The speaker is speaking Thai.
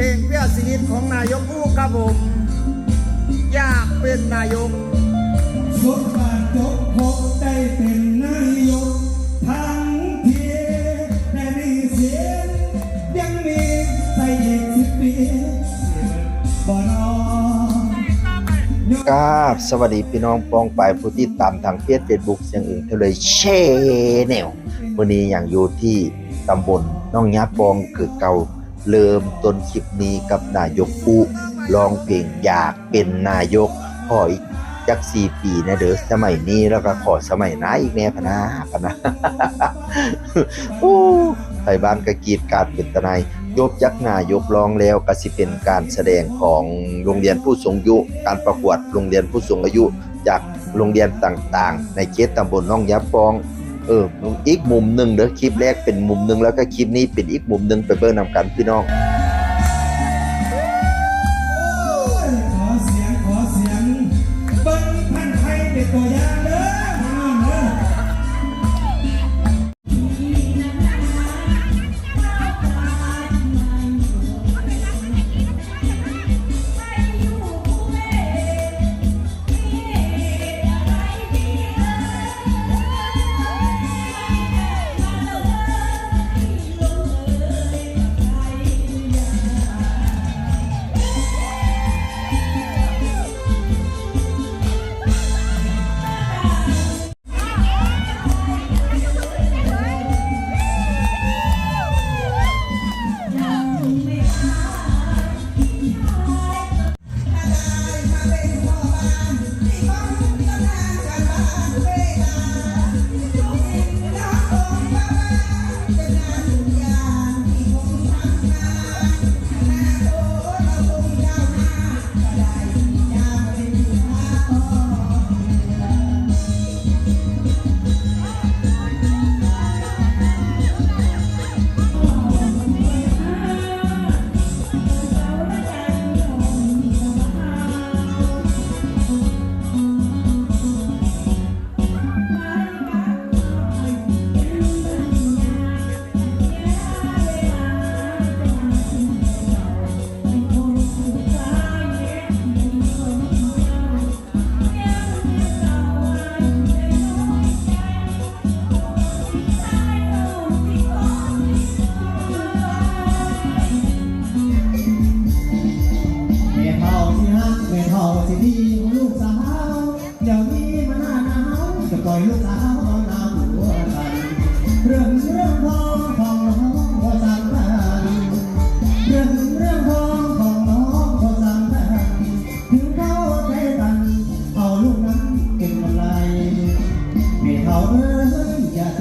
เพลงเพื่อชีวิตของนายกอู้ครับผม อยากเป็นนายกสมบัติจบพบได้เป็นนายกทั้งทีแต่ดีเสียงยังมีใส่เอกสิบปีบ่นอนกราบสวัสดีพี่น้องปองปายผู้ที่ตามทางเพจเฟซบุ๊กเสียงอื่นเทเลยเชแนววันนี้อย่างอยู่ที่ตำบลน้องยาปองคือเก่า เริ่มต้นคลิปนี้กับนายกอุร้องเพลงอยากเป็นนายกขออีกจักสี่ปีนะเด้อสมัยนี้แล้วก็ขอสมัยหน้าอีกแน่พนะพนะโอ้ไทยบ้านก็กรีดการเป็นตนายยบยักษ์นายกร้องแล้วก็สิเป็นการแสดงของโรงเรียนผู้สูงอายุ การประกวดโรงเรียนผู้สูงอายุ จากโรงเรียนต่างๆ ในเขตตำบลน้องยาปอง เอออีกมุมหนึ่งเด้อคลิปแรกเป็นมุมหนึ่งแล้วก็คลิปนี้เป็นอีกมุมหนึ่งไปเบิ่งนำกันพี่น้อง ดีลูกสาวเดี๋ยวนี้มันหน้าหนาวจะปล่อยลูกสาวเอาหนาวหัวกันเรื่องเรื่องทองของน้องพอสจำได้เรื่องเรื่องทองของน้องพอสาจำได้ถึงเขาใจกันเอาลูกนั้นเก็บอะไรไม่เท่าเอ้ยอย่าเ